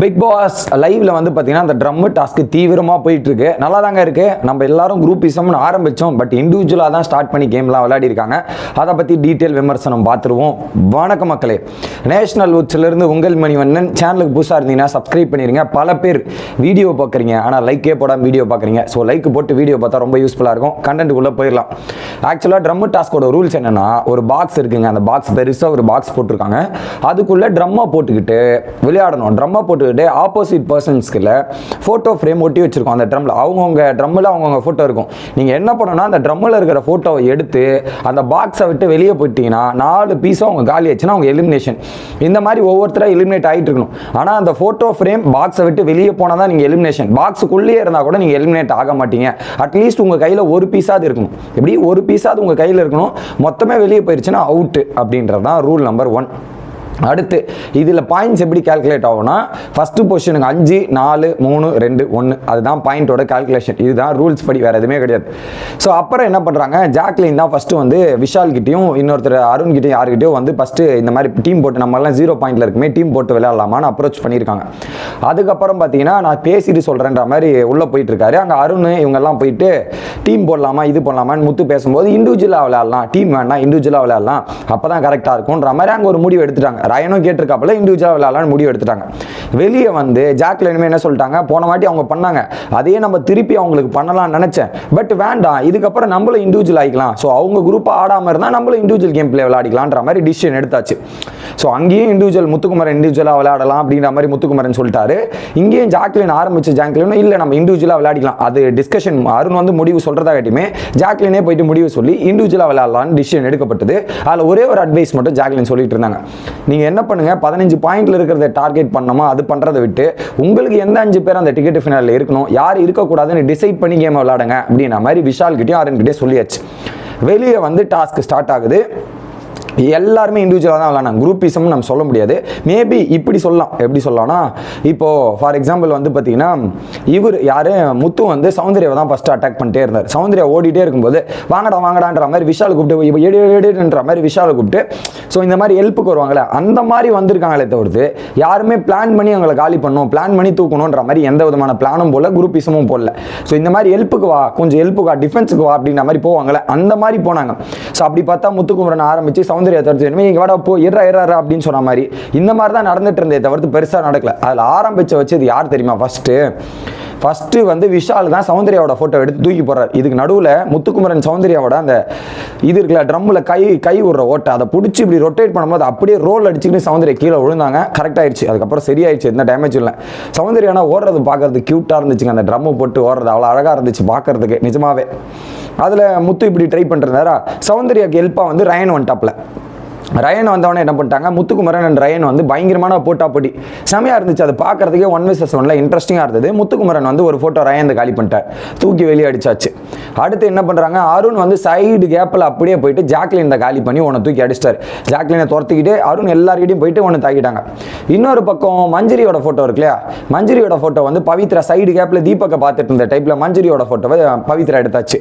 Big pass லைவ்ல வந்து பார்த்தீங்கன்னா அந்த ட்ரம் டாஸ்க்கு தீவிரமாக போயிட்டு இருக்கு நல்லா தாங்க இருக்கு. நம்ம எல்லாரும் குரூப் இசம்னு ஆரம்பிச்சோம். பட் இண்டிவிஜுவலாக தான் ஸ்டார்ட் பண்ணி கேம்லாம் விளையாடி இருக்காங்க அதை பற்றி டீட்டெயில் விமர்சனம் பார்த்துருவோம். வணக்க மக்களே. நேஷனல் இருந்து உங்கள் மணிவண்ணன். சேனலுக்கு புதுசாக இருந்தீங்கன்னா சப்ஸ்கிரைப் பண்ணிருங்க. பல பேர் வீடியோ பார்க்குறீங்க. ஆனால் லைக்கே போடாமல் வீடியோ பார்க்குறீங்க. ஸோ லைக் போட்டு வீடியோ பார்த்தா ரொம்ப யூஸ்ஃபுல்லாக இருக்கும். கண்டென்ட்டுக்குள்ளே போயிடலாம். ஆக்சுவலாக ட்ரம் டாஸ்கோட ரூல்ஸ் என்னன்னா ஒரு பாக்ஸ் இருக்குங்க. அந்த பாக்ஸ் பெருசாக ஒரு பாக்ஸ் போட்டிருக்காங்க. அதுக்குள்ளே ட்ரம்மை போட்டுக்கிட்டு விளையாடணும். ட்ரம்மை போட்டு டே ஆப்போசிட் பர்சன்ஸ்க்குள்ள ஃபோட்டோ ஃப்ரேம் ஒட்டி வச்சிருக்கோம். அந்த ட்ரம்மில் அவங்கவுங்க ட்ரம்மில் அவங்கவுங்க ஃபோட்டோ இருக்கும். நீங்கள் என்ன பண்ணணும்னா அந்த ட்ரம்மில் இருக்கிற ஃபோட்டோவை எடுத்து அந்த பாக்ஸை விட்டு வெளியே போயிட்டீங்கன்னா நாலு பீஸும் அவங்க காலி ஆச்சுன்னா அவங்க எலிமினேஷன் இந்த மாதிரி ஒவ்வொருத்தராக எலிமினேட் ஆகிட்டு இருக்கணும். ஆனால் அந்த ஃபோட்டோ ஃப்ரேம் பாக்ஸை விட்டு வெளியே போனால் தான் நீங்கள் எலிமினேஷன் பாக்ஸுக்குள்ளேயே இருந்தால் கூட நீங்கள் எலிமினேட் ஆக மாட்டீங்க. அட்லீஸ்ட் உங்கள் கையில் ஒரு பீஸாவது இருக்கணும். எப்படி? ஒரு பீஸாவது உங்கள் கையில் இருக்கணும். மொத்தமே வெளியே போயிருச்சுன்னா அவுட்டு அப்படின்றது தான் ரூல் நம்பர் ஒன் அடுத்து இதில் பாயிண்ட்ஸ் எப்படி கால்குலேட் ஆகும்னா ஃபஸ்ட்டு பொசிஷனுக்கு அஞ்சு நாலு மூணு ரெண்டு ஒன்று அதுதான் பாயிண்ட்டோட கால்குலேஷன் இதுதான் ரூல்ஸ் படி வேறு எதுவுமே கிடையாது. ஸோ அப்புறம் என்ன பண்ணுறாங்க ஜாக்லின் தான் ஃபஸ்ட்டு வந்து விஷால் கிட்டேயும் இன்னொருத்தர் அருண்கிட்டையும் யாருக்கிட்டையும் வந்து ஃபஸ்ட்டு இந்த மாதிரி டீம் போட்டு நம்மளாம் ஜீரோ பாயிண்ட்டில் இருக்குமே டீம் போட்டு விளையாடலாமான்னு அப்ரோச் பண்ணியிருக்காங்க. அதுக்கப்புறம் பார்த்தீங்கன்னா நான் பேசிட்டு சொல்கிறேன்ற மாதிரி உள்ளே போயிட்டுருக்காரு. அங்கே அருண் இவங்கெல்லாம் போயிட்டு டீம் போடலாமா இது போடலாமான்னு முத்து பேசும்போது இண்டிவிஜுவலாக விளையாடலாம் டீம் வேண்டாம் இண்டிவிஜுவலாக விளையாடலாம் அப்போ தான் கரெக்டாக இருக்கும்ன்ற மாதிரி அங்கே ஒரு முடிவு எடுத்துட்டாங்க. ரயனும் கேட்டிருக்காப்புல இண்டிவிஜுவலாக விளையாடலாம்னு முடிவு எடுத்துட்டாங்க. வெளியே வந்து ஜாக்லினுமே என்ன சொல்லிட்டாங்க? போன வாட்டி அவங்க பண்ணாங்க. அதையே நம்ம திருப்பி அவங்களுக்கு பண்ணலாம்னு நினச்சேன். பட் வேண்டாம். இதுக்கப்புறம் நம்மளும் இண்டிவிஜுவல் ஆகிக்கலாம். ஸோ அவங்க குரூப்பாக ஆடாமல் இருந்தால் நம்மளும் இண்டிவிஜுவல் கேம் பிளே விளையாடிக்கலான்ற மாதிரி டிசிஷன் எடுத்தாச்சு. ஸோ அங்கேயும் இண்டிவிஜுவல் முத்துக்குமரன் இண்டிவிஜுவலாக விளையாடலாம் அப்படின்ற மாதிரி முத்துக்குமரன் சொல்லிட்டாரு. இங்கேயும் ஜாக்லின் ஆரம்பிச்சு ஜாக்லினும் இல்லை நம்ம இண்டிவிஜுவலாக விளையாடிக்கலாம். அது டிஸ்கஷன் அருண் வந்து முடிவு சொல்கிறதா கட்டியுமே ஜாக்லினே போயிட்டு முடிவு சொல்லி இண்டிவிஜுவலாக விளையாடலாம்னு டிசிஷன் எடுக்கப்பட்டது. அதில் ஒரே ஒரு அட்வைஸ் மட்டும் ஜாக்லின் சொல்லிட்டு இருந்தாங்க. நீங்கள் என்ன பண்ணுங்க பதினஞ்சு பாயிண்ட்ல இருக்கிறத டார்கெட் பண்ணோமா அது பண்ணுறதை விட்டு உங்களுக்கு எந்த அஞ்சு பேர் அந்த டிக்கெட் ஃபினாலில் இருக்கணும் யார் இருக்கக்கூடாதுன்னு டிசைட் பண்ணி கேம் விளாடுங்க அப்படின்ற மாதிரி விஷால் கிட்டயும் சொல்லியாச்சு. வெளியே வந்து டாஸ்க் ஸ்டார்ட் ஆகுது. எல்லாருமே இண்டிவிஜுவலாக தான் விளாண்டாங்க குரூப்பிசம் நம்ம சொல்ல முடியாது. மேபி இப்படி சொல்லலாம். எப்படி சொல்லலாம்னா இப்போ ஃபார் எக்ஸாம்பிள் வந்து பார்த்தீங்கன்னா இவர் யாரு? முத்து வந்து சௌந்தர்யாவை தான் ஃபஸ்ட்டு அட்டாக் பண்ணிட்டே இருந்தார். சௌந்தர்யா ஓடிட்டே இருக்கும்போது வாங்கடா வாங்கடான்ற மாதிரி விஷால் கூப்பிட்டு இப்போ எடு எடுன்ற மாதிரி விஷாலை கூப்பிட்டு ஸோ இந்த மாதிரி ஹெல்ப்புக்கு வருவாங்களே அந்த மாதிரி வந்திருக்காங்களே தவிர்த்து யாருமே பிளான் பண்ணி அவங்களை காலி பண்ணணும் பிளான் பண்ணி தூக்கணுன்ற மாதிரி எந்த விதமான பிளானும் போல குரூப்பிசமும் போடல. ஸோ இந்த மாதிரி ஹெல்ப்புக்கு வா கொஞ்சம் ஹெல்ப்புக்கு வா டிஃபென்ஸுக்கு வா அப்படின்ற மாதிரி போவாங்களே அந்த மாதிரி போனாங்க. ஸோ அப்படி பார்த்தா முத்துக்குமரன் ஆரம்பிச்சு சௌந்தர்யா தடுத்து இனிமே இங்கே வாடா போ இறா இறா அப்படின்னு சொன்ன மாதிரி இந்த மாதிரி தான் நடந்துட்டு இருந்தே தவிர்த்து பெருசாக நடக்கல. அதில் ஆரம்பிச்சு வச்சது யார் தெரியுமா ஃபஸ்ட்டு ஃபஸ்ட்டு வந்து விஷால் தான் சௌந்தர்யாவோட ஃபோட்டோ எடுத்து தூக்கி போடுறாரு. இதுக்கு நடுவில் முத்துக்குமரன் சௌந்தர்யாவோட அந்த இது இருக்குல்ல ட்ரம்மில் கை கை விடுற ஓட்டை அதை பிடிச்சி இப்படி ரொட்டேட் பண்ணும்போது அப்படியே ரோல் அடிச்சுக்கிட்டு சௌந்தர்யா கீழே விழுந்தாங்க. கரெக்ட் ஆயிடுச்சு. அதுக்கப்புறம் சரியாயிடுச்சு. எந்த டேமேஜ் இல்லை. சௌந்தர்யானா ஓடுறது பார்க்கறது க்யூட்டாக இருந்துச்சுங்க. அந்த ட்ரம்மு போட்டு ஓடுறது அவ்வளோ அழகாக இருந்துச்சு பார்க்கறதுக்கு. நிஜமாவே. அதில் முத்து இப்படி ட்ரை பண்ணுறதாரா சௌந்தர்யாக்கு ஹெல்ப்பாக வந்து ரயன் ஒன் டாப்பில் ரயன் வந்தவொடனே என்ன பண்ணிட்டாங்க? முத்துக்குமரன் அண்ட் ரயன் வந்து பயங்கரமான போட்டா போட்டி. செமையாக இருந்துச்சு. அது பார்க்குறதுக்கே ஒன் விசஸ் ஒன்ல இன்ட்ரெஸ்டிங்காக இருந்தது. முத்துக்குமரன் வந்து ஒரு ஃபோட்டோ ரயன் காலி பண்ணிட்டார். தூக்கி வெளியே அடிச்சாச்சு. அடுத்து என்ன பண்ணுறாங்க அருண் வந்து சைடு கேப்பில் அப்படியே போயிட்டு ஜாக்லின் இந்த காலி பண்ணி உன்னை தூக்கி அடிச்சிட்டார். ஜாக்லினை துரத்துக்கிட்டு அருண் எல்லாருக்கிட்டையும் போயிட்டு ஒன்று தாக்கிட்டாங்க. இன்னொரு பக்கம் மஞ்சரியோட ஃபோட்டோ இருக்கு இல்லையா? மஞ்சரியோட ஃபோட்டோ வந்து பவித்ரா சைடு கேப்பில் தீபக்கை பார்த்துட்டு இருந்த டைப்பில் மஞ்சரியோட ஃபோட்டோவை பவித்ரா எடுத்தாச்சு.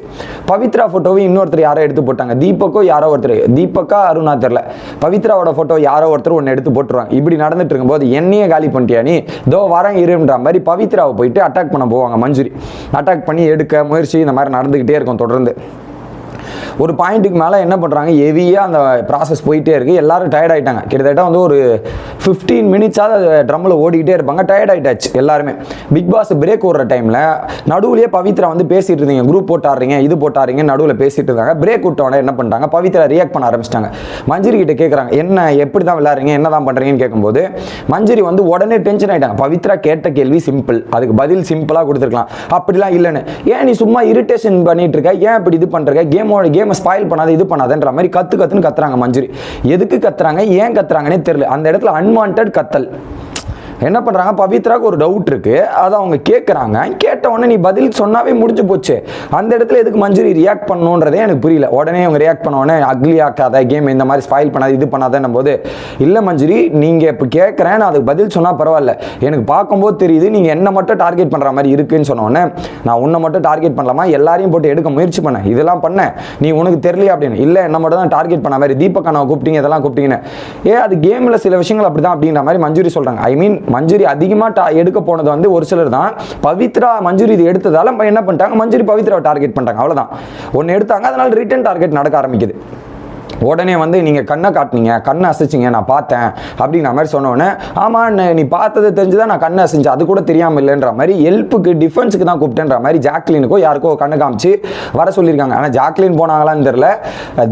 பவித்ரா ஃபோட்டோவை இன்னொருத்தர் யாரோ எடுத்து போட்டாங்க. தீபக்கோ யாரோ ஒருத்தர். தீபக்கா அருணா தெரில பவித்ராவோட ஃபோட்டோ யாரோ ஒருத்தர் ஒன்று எடுத்து போட்டுருவாங்க. இப்படி நடந்துட்டு இருக்கும்போது என்னையே காலி பண்ணிட்டியா நீ? தோ வரேன் இருன்ற மாதிரி பவித்ராவை போயிட்டு அட்டாக் பண்ண போவாங்க மஞ்சுரி. அட்டாக் பண்ணி எடுக்க முயற்சி இந்த மாதிரி நடந்துக்கிட்டே இருக்கும் தொடர்ந்து. ஒரு பாயிண்ட்டுக்கு மேலே என்ன பண்ணுறாங்க ஹெவியாக அந்த ப்ராசஸ் போயிட்டே இருக்குது எல்லாரும் டயர்ட் ஆகிட்டாங்க கிட்டத்தட்ட வந்து ஒரு ஃபிஃப்டீன் மினிட்ஸாவது அது ட்ரம்மில் ஓடிக்கிட்டே இருப்பாங்க. டயர்ட் ஆகிட்டாச்சு எல்லாருமே. பிக் பாஸ் பிரேக் ஓடுற டைமில் நடுவுலேயே பவித்ரா வந்து பேசிகிட்டு இருந்தீங்க. குரூப் போட்டாருங்க இது போட்டாருங்க நடுவில் பேசிட்டு இருந்தாங்க பிரேக் விட்டோடனே என்ன பண்ணிட்டாங்க பவித்ரா ரியாக்ட் பண்ண ஆரம்பிச்சிட்டாங்க. மஞ்சரி கிட்ட கேட்குறாங்க என்ன எப்படி தான் விளையாடுறீங்க? என்ன தான் பண்ணுறீங்கன்னு கேட்கும்போது மஞ்சரி வந்து உடனே டென்ஷன் ஆகிட்டாங்க பவித்ரா கேட்ட கேள்வி சிம்பிள் அதுக்கு பதில் சிம்பிளாக கொடுத்துருக்கலாம். அப்படிலாம் இல்லைன்னு. ஏன் நீ சும்மா இரிட்டேஷன் பண்ணிட்டு இருக்க? ஏன் இப்படி இது பண்ணுற கேமோட கேமை ஸ்பாயில் பண்ணாத இது பண்ணாதன்ற மாதிரி கத்து கத்துன்னு கத்துறாங்க மஞ்சுரி. எதுக்கு கத்துறாங்க? ஏன் கத்துறாங்கன்னே தெரியல. அந்த இடத்துல அன்வான்ட் கத்தல். என்ன பண்ணுறாங்க பவித்ராக்கு ஒரு டவுட் இருக்குது அதை அவங்க கேட்குறாங்க கேட்ட உடனே நீ பதில் சொன்னாவே முடிஞ்சு போச்சு. அந்த இடத்துல எதுக்கு மஞ்சுரி ரியாக்ட் பண்ணணுன்றதே எனக்கு புரியல. உடனே அவங்க ரியாக்ட் பண்ண உடனே அக்லி ஆக்காத கேம் இந்த மாதிரி ஸ்பாயில் பண்ணாத இது பண்ணாதன்னும் போது இல்லை மஞ்சுரி நீங்கள் இப்போ கேட்குறேன் நான் அதுக்கு பதில் சொன்னால் பரவாயில்ல. எனக்கு பார்க்கும்போது தெரியுது நீங்கள் என்ன மட்டும் டார்கெட் பண்ணுற மாதிரி இருக்குன்னு சொன்னோடனே நான் உன்னை மட்டும் டார்கெட் பண்ணலாமா? எல்லாரையும் போட்டு எடுக்க முயற்சி பண்ணேன் இதெல்லாம் பண்ணேன் நீ உனக்கு தெரியலையா? அப்படின்னு. இல்லை என்ன மட்டும் தான் டார்கெட் பண்ண மாதிரி. தீபக் அண்ணா கூப்பிட்டீங்க இதெல்லாம் கூப்பிட்டீங்கன்னு. ஏ அது கேமில் சில விஷயங்கள் அப்படி தான் அப்படின்ற மாதிரி மஞ்சுரி சொல்கிறாங்க ஐ மீன் மஞ்சுரி அதிகமாக டா எடுக்க போனது வந்து ஒரு சிலர் தான். பவித்ரா மஞ்சுரி இது எடுத்ததால என்ன பண்ணிட்டாங்க? மஞ்சுரி பவித்ரா டார்கெட் பண்ணிட்டாங்க. அவ்வளோதான் ஒன்று எடுத்தாங்க அதனால் ரிட்டன் டார்கெட் நடக்க ஆரம்பிக்குது. உடனே வந்து நீங்கள் கண்ணை காட்டுனீங்க கண்ணை அசைச்சிங்க நான் பார்த்தேன் அப்படிங்கிற மாதிரி சொன்னோன்னே ஆமாம் ஆமாம் நீ பார்த்தது தெரிஞ்சுதான் நான் கண்ணை அசைஞ்சேன். அது கூட தெரியாமல் இல்லைன்ற மாதிரி ஹெல்ப்புக்கு டிஃபென்ஸுக்கு தான் கூப்பிட்டேன்ற மாதிரி ஜாக்லினுக்கோ யாருக்கோ கண்ணை காமிச்சு வர சொல்லியிருக்காங்க. ஆனால் ஜாக்லின் போனாங்களான்னு தெரில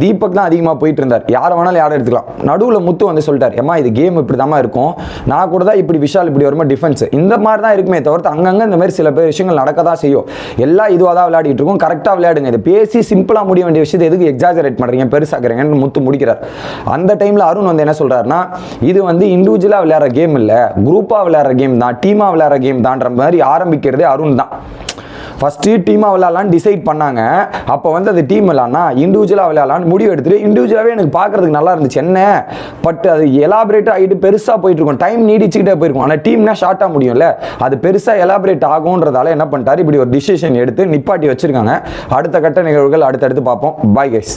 தீபக் தான் அதிகமாக போயிட்டு இருந்தார். யாரை வேணாலும் யாரை எடுத்துக்கலாம். நடுவில் முத்து வந்து சொல்லிட்டார். ஏமா இது கேம் இப்படி தான் இருக்கும். நான் கூட தான் இப்படி விஷால் இப்படி வருமா டிஃபென்ஸ் இந்த மாதிரி தான் இருக்குமே தவிர்த்து அங்கங்கே இந்த மாதிரி சில பேர் விஷயங்கள் நடக்க தான் செய்யும். எல்லாம் இதுவாக தான் விளையாடிட்டு இருக்கும். கரெக்டாக விளையாடுங்க. இதை பேசி சிம்பிளாக முடிய வேண்டிய விஷயத்தை எதுக்கு எக்ஸாஜரேட் பண்ணுறீங்க பெருசாக்குறீங்கன்னு முத்து முடிக்கிறார். அந்த டைமில் அருண் வந்து என்ன சொல்கிறாருன்னா இது வந்து இண்டிவிஜுவலாக விளையாடுற கேம் இல்லை குரூப்பாக விளையாடுற கேம் தான் டீமாக விளையாடுற கேம் தான்ற மாதிரி ஆரம்பிக்கிறதே அருண் தான். ஃபஸ்ட்டு டீமாக விளையாடலான்னு டிசைட் பண்ணாங்க. அப்போ வந்து அது டீம் விளையாடனா இண்டிவிஜுவலாக விளையாடலான்னு முடிவு எடுத்துட்டு இண்டிவிஜுவலாகவே எனக்கு பார்க்கறதுக்கு நல்லா இருந்துச்சு. என்ன? பட் அது எலாபரேட் ஆகிட்டு பெருசாக போயிட்டுருக்கோம் டைம் நீடிச்சுக்கிட்டே போயிருக்கும். ஆனால் டீம்னா ஷார்ட்டாக முடியும்ல. அது பெருசாக எலாபரேட் ஆகுன்றதால என்ன பண்ணிட்டாரு? இப்படி ஒரு டிசிஷன் எடுத்து நிப்பாட்டி வச்சிருக்காங்க. அடுத்த கட்ட நிகழ்வுகள் அடுத்தடுத்து பார்ப்போம். Bye guys